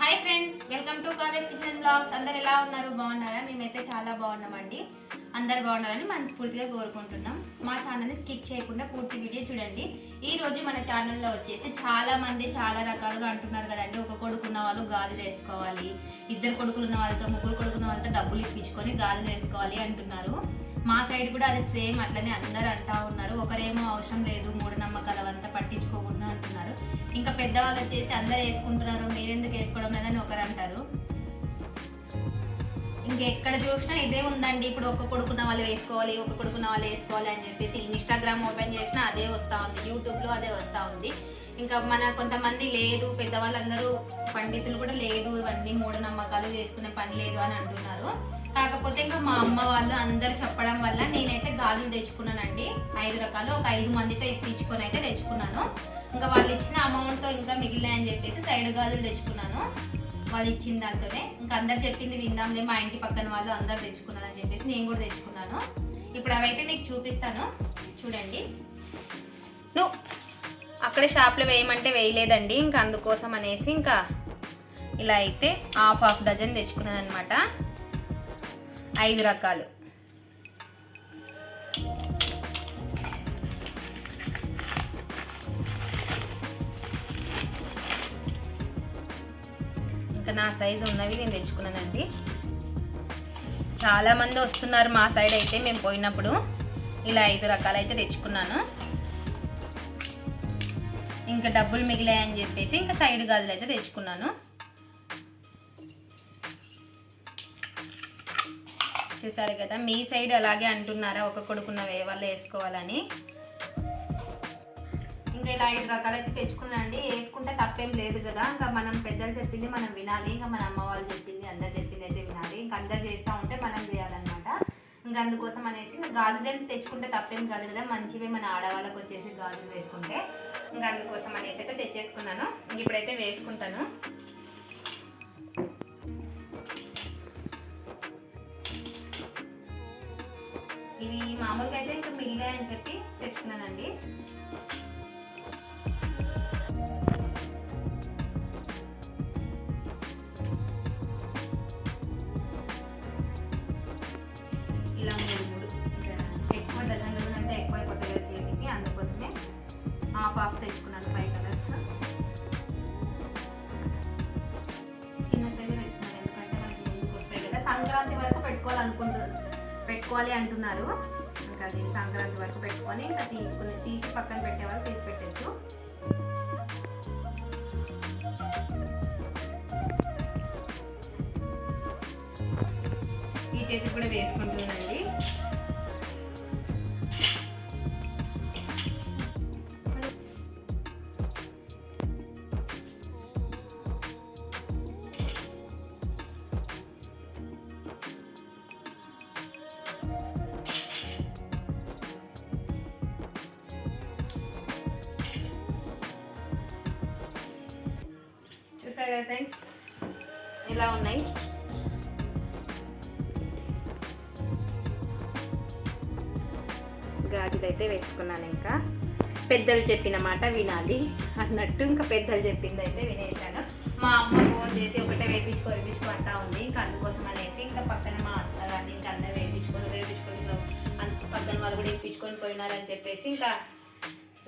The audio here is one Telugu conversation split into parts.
Hi friends welcome to Kavya's kitchen blogs అందరు ఎలా ఉన్నారు? బాగున్నారా? మేమైతే చాలా బాగున్నామండి. అందరు బాగున్నారని మనస్ఫూర్తిగా కోరుకుంటున్నాం. మా ఛానల్ని స్కిప్ చేయకుండా పూర్తి వీడియో చూడండి. ఈ రోజు మన ఛానల్లో వచ్చేసి చాలా మంది చాలా రకాలుగా అంటున్నారు కదండి. ఒక కొడుకున్న వాళ్ళు గాజులు వేసుకోవాలి ఇద్దరు కొడుకులు ఉన్న వాళ్ళతో ముగ్గురు కొడుకున్న వాళ్ళతో డబ్బులు ఇప్పించుకొని గాజులు వేసుకోవాలి అంటున్నారు. మా సైడ్ కూడా అది సేమ్ అట్లనే అందరు అంటా ఉన్నారు. ఒకరేమో అవసరం లేదు మూఢనమ్మకాలు అవంతా పట్టించుకోకుండా అంటున్నారు. ఇంకా పెద్దవాళ్ళు వచ్చేసి అందరు వేసుకుంటున్నారు మీరెందుకు వేసుకోవడం లేదని ఒకరు అంటారు. ఇంకెక్కడ చూసినా ఇదే ఉందండి. ఇప్పుడు ఒక కొడుకున్న వాళ్ళు వేసుకోవాలి ఒక కొడుకున్న వాళ్ళు వేసుకోవాలి అని చెప్పేసి ఇన్స్టాగ్రామ్ ఓపెన్ చేసినా అదే వస్తూ ఉంది. యూట్యూబ్లో అదే వస్తూ ఉంది. ఇంకా మన కొంతమంది లేదు పెద్దవాళ్ళందరూ పండితులు కూడా లేదు ఇవన్నీ మూఢనమ్మకాలు చేసుకునే పని లేదు అని అంటున్నారు. కాకపోతే ఇంకా మా అమ్మ వాళ్ళు అందరు చెప్పడం వల్ల నేనైతే గాజులు తెచ్చుకున్నానండి. ఐదు రకాలు ఒక ఐదు మందితో ఇప్పించుకొని అయితే తెచ్చుకున్నాను. ఇంకా వాళ్ళు ఇచ్చిన అమౌంట్ ఇంకా మిగిలినాయని చెప్పేసి సైడ్ గాజులు తెచ్చుకున్నాను. వాళ్ళు ఇచ్చిన దాంతోనే. ఇంకా అందరు చెప్పింది విందాంలే మా ఇంటి పక్కన వాళ్ళు అందరు తెచ్చుకున్నారని చెప్పేసి నేను కూడా తెచ్చుకున్నాను. ఇప్పుడు అవైతే మీకు చూపిస్తాను. చూడండి. నువ్వు అక్కడే షాప్లో వేయమంటే వేయలేదండి. ఇంకా అందుకోసం అనేసి ఇంకా ఇలా అయితే హాఫ్ హాఫ్ డజన్ తెచ్చుకున్నాను అనమాట ఐదు రకాలు. నా సైజు ఉన్నవి నేను తెచ్చుకున్నానండి. చాలా మంది వస్తున్నారు మా సైడ్ అయితే మేము పోయినప్పుడు. ఇలా ఐదు రకాలు అయితే తెచ్చుకున్నాను. ఇంకా డబ్బులు మిగిలాయని చెప్పేసి ఇంకా సైడ్ గాజులు అయితే తెచ్చుకున్నాను. చూసారు కదా మీ సైడ్ అలాగే అంటున్నారా? ఒక కొడుకున్న వే వాళ్ళు వేసుకోవాలని. ఇంకా ఇలా ఐదు రకాలైతే తెచ్చుకున్నాండి వేసుకుంటే తప్పేం లేదు కదా. ఇంకా మనం పెద్దలు చెప్పింది మనం వినాలి. ఇంకా మన అమ్మ వాళ్ళు చెప్పింది అందరు చెప్పింది అయితే వినాలి. ఇంకా అందరు చేస్తూ ఉంటే మనం చేయాలన్నమాట. ఇంకా అందుకోసం అనేసి గాజులు తెచ్చుకుంటే తప్పేం కాదు కదా. మంచివే మన ఆడవాళ్ళకి వచ్చేసి గాజులు వేసుకుంటే. ఇంకా అందుకోసం అనేసి అయితే తెచ్చేసుకున్నాను. ఇంక ఇప్పుడైతే వేసుకుంటాను. ఇవి మామూలుగా అయితే ఇంకా మిగిలాయని చెప్పి తెచ్చుకున్నానండి. హాఫ్ హాఫ్ తెచ్చుకున్నాను ఫైవ్ కలర్స్. చిన్న తెచ్చుకున్నాను ఎందుకంటే మనకి ముందుకు వస్తాయి కదా. సంక్రాంతి వరకు పెట్టుకోవాలనుకుంటున్నారు పెట్టుకోవాలి అంటున్నారు. ఇంకా అది సంక్రాంతి వరకు పెట్టుకొని ఇంకా తీసుకుని తీసి పక్కన పెట్టేవాళ్ళు తీసి పెట్టచ్చు. ఈ చేతి కూడా వేసుకుంటున్నాను. కదా ఫ్రెండ్స్ ఇలా ఉన్నాయి? గాజులు అయితే వేసుకున్నాను ఇంకా. పెద్దలు చెప్పిన మాట వినాలి అన్నట్టు ఇంకా పెద్దలు చెప్పింది అయితే వినేసాను మా అమ్మ ఫోన్ చేసి ఒకటే వేపించుకో వేపించుకో అంటా ఉంది. ఇంకా అందుకోసం అనేసి ఇంకా పక్కన మా అత్త కానీ ఇంకా అందరూ వేపించుకొని వేపించుకొని అంత పక్కన వాళ్ళు కూడా వేపించుకొని పోయినారని చెప్పేసి ఇంకా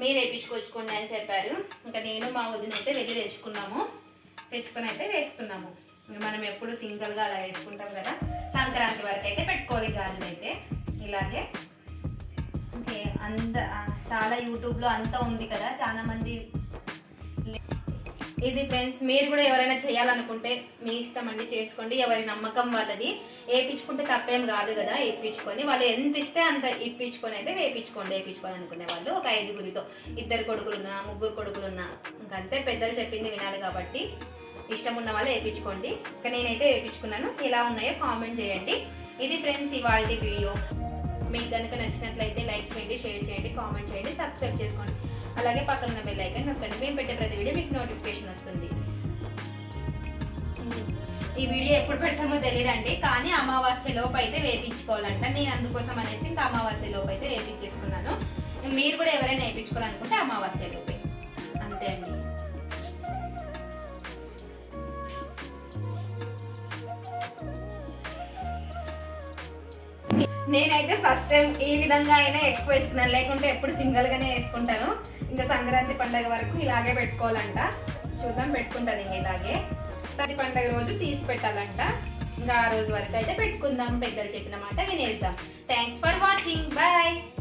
మీరు వేపించుకొచ్చుకోండి అని చెప్పారు. ఇంకా నేను మా వదిన అయితే వెళ్ళి తెచ్చుకున్నాము. తెచ్చుకొని అయితే వేసుకున్నాము. మనం ఎప్పుడు సింగిల్గా అలా వేసుకుంటాం కదా సంక్రాంతి వరకు అయితే పెట్టుకోవాలి గాజులు అయితే. ఇలాగే. ఓకే అంత చాలా యూట్యూబ్లో అంతా ఉంది కదా చాలామంది ఇది ఫ్రెండ్స్ మీరు కూడా ఎవరైనా చేయాలనుకుంటే మీ ఇష్టం అండి చేసుకోండి. ఎవరి నమ్మకం వాళ్ళది. వేయించుకుంటే తప్పేం కాదు కదా వేయించుకొని వాళ్ళు ఎంత ఇస్తే అంత ఇప్పించుకొని అయితే వేయించుకోండి వేయించుకొని అనుకునే వాళ్ళు. ఒక ఐదుగురితో. ఇద్దరు కొడుకులున్నా ముగ్గురు కొడుకులున్నా. ఇంకంతే పెద్దలు చెప్పింది వినాలి కాబట్టి. ఇష్టం ఉన్న వాళ్ళు వేయించుకోండి. ఇంకా నేనైతే వేయించుకున్నాను. ఎలా ఉన్నాయో కామెంట్ చేయండి. ఇది ఫ్రెండ్స్ ఇవాళ వీడియో. మీకు కనుక నచ్చినట్లయితే లైక్ చేయండి షేర్ చేయండి కామెంట్ చేయండి సబ్స్క్రైబ్ చేసుకోండి. అలాగే పక్కన ఉన్న బెల్ ఐకాన్ నొక్కండి. మేము పెట్టే ప్రతి వీడియో మీకు నోటిఫికేషన్ వస్తుంది. ఈ వీడియో ఎప్పుడు పెడతామో తెలియదండి. కానీ అమావాస్య లోపు అయితే వేపించుకోవాలంట నేను అందుకోసం అనేసి ఇంకా అమావాస్య లోపు అయితే వేపించేసుకున్నాను మీరు కూడా ఎవరైనా వేయించుకోవాలనుకుంటే అమావాస్య లోపే. అంతే అండి. నేనైతే ఫస్ట్ టైం ఈ విధంగా అయినా ఎక్కువ వేసుకున్నాను. లేకుంటే ఎప్పుడు సింగిల్ గానే వేసుకుంటాను. ఇంకా సంక్రాంతి పండగ వరకు ఇలాగే పెట్టుకోవాలంట. చూద్దాం పెట్టుకుంటాను ఇంక ఇలాగే. సంక్రాంతి పండగ రోజు తీసి పెట్టాలంట. ఇంకా ఆ రోజు వరకు అయితే పెట్టుకుందాం. పెద్దలు చెప్పిన మాట వినేద్దాం. Thanks for watching bye